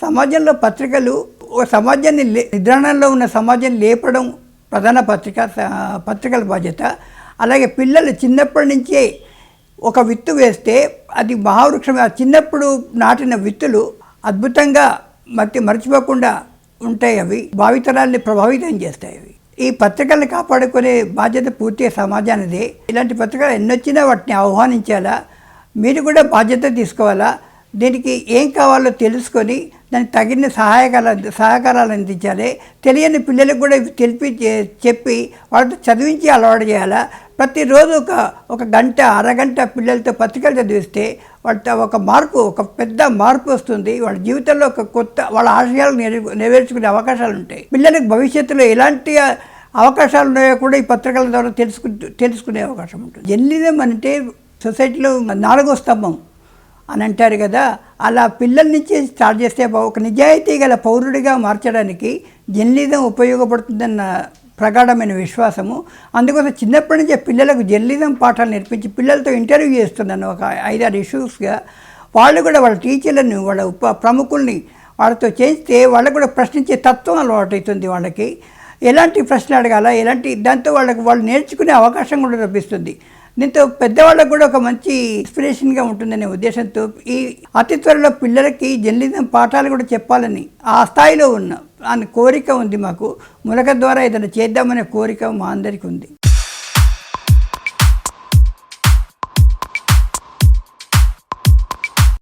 సమాజంలో పత్రికలు ఒక సమాజాన్ని లే నిద్రాణంలో ఉన్న సమాజం లేపడం ప్రధాన పత్రిక స- పత్రికల బాధ్యత. అలాగే పిల్లలు చిన్నప్పటి నుంచే ఒక విత్తు వేస్తే అది మహావృక్షం చిన్నప్పుడు నాటిన విత్తులు అద్భుతంగా మర్చి మర్చిపోకుండా ఉంటాయి అవి. భావితరాల్ని ప్రభావితం చేస్తాయి అవి. ఈ పత్రికల్ని కాపాడుకునే బాధ్యత పూర్తిగా సమాజానిదే. ఇలాంటి పత్రికలు ఎన్నొచ్చినా వాటిని ఆహ్వానించాలా? మీరు కూడా బాధ్యత తీసుకోవాలా? దీనికి ఏం కావాలో తెలుసుకొని దానికి తగిన సహాయకాల సహకారాలు అందించాలి. తెలియని పిల్లలకు కూడా తెలిపి చెప్పి వాళ్ళతో చదివించి అలవాటు చేయాలా? ప్రతిరోజు ఒక ఒక గంట అరగంట పిల్లలతో పత్రికలు చదివిస్తే వాళ్ళ ఒక మార్పు ఒక పెద్ద మార్పు వస్తుంది. వాళ్ళ జీవితంలో ఒక కొత్త వాళ్ళ ఆశయాలు నెరవేర్చుకునే అవకాశాలు ఉంటాయి. పిల్లలకు భవిష్యత్తులో ఎలాంటి అవకాశాలు ఉన్నాయో కూడా ఈ పత్రికల ద్వారా తెలుసుకు తెలుసుకునే అవకాశం ఉంటుంది. జర్నలిజం అంటే సొసైటీలో నాలుగో స్తంభం. అని అంటారు కదా అలా పిల్లల నుంచి స్టార్ట్ చేస్తే ఒక నిజాయితీ గల పౌరుడిగా మార్చడానికి జర్నలిజం ఉపయోగపడుతుందన్న ప్రగాఢమైన విశ్వాసము. అందుకోసం చిన్నప్పటి నుంచే పిల్లలకు జర్నలిజం పాఠాలు నేర్పించి పిల్లలతో ఇంటర్వ్యూ చేస్తున్నాను. ఒక ఐదారు ఇష్యూస్గా వాళ్ళు కూడా వాళ్ళ టీచర్లను వాళ్ళ ఉప ప్రముఖుల్ని వాళ్ళతో చేస్తే వాళ్ళకు కూడా ప్రశ్నించే తత్వం అలవాటు అవుతుంది వాళ్ళకి. ఎలాంటి ప్రశ్న అడగాల? ఎలాంటి దాంతో వాళ్ళకి వాళ్ళు నేర్చుకునే అవకాశం కూడా లభిస్తుంది. దీంతో పెద్దవాళ్ళకు కూడా ఒక మంచి ఇన్స్పిరేషన్గా ఉంటుందనే ఉద్దేశంతో ఈ అతి త్వరలో పిల్లలకి జర్నలిజం పాఠాలు కూడా చెప్పాలని ఆ స్థాయిలో ఉన్న అని కోరిక ఉంది మాకు. ములక ద్వారా ఏదైనా చేద్దామనే కోరిక మా అందరికీ ఉంది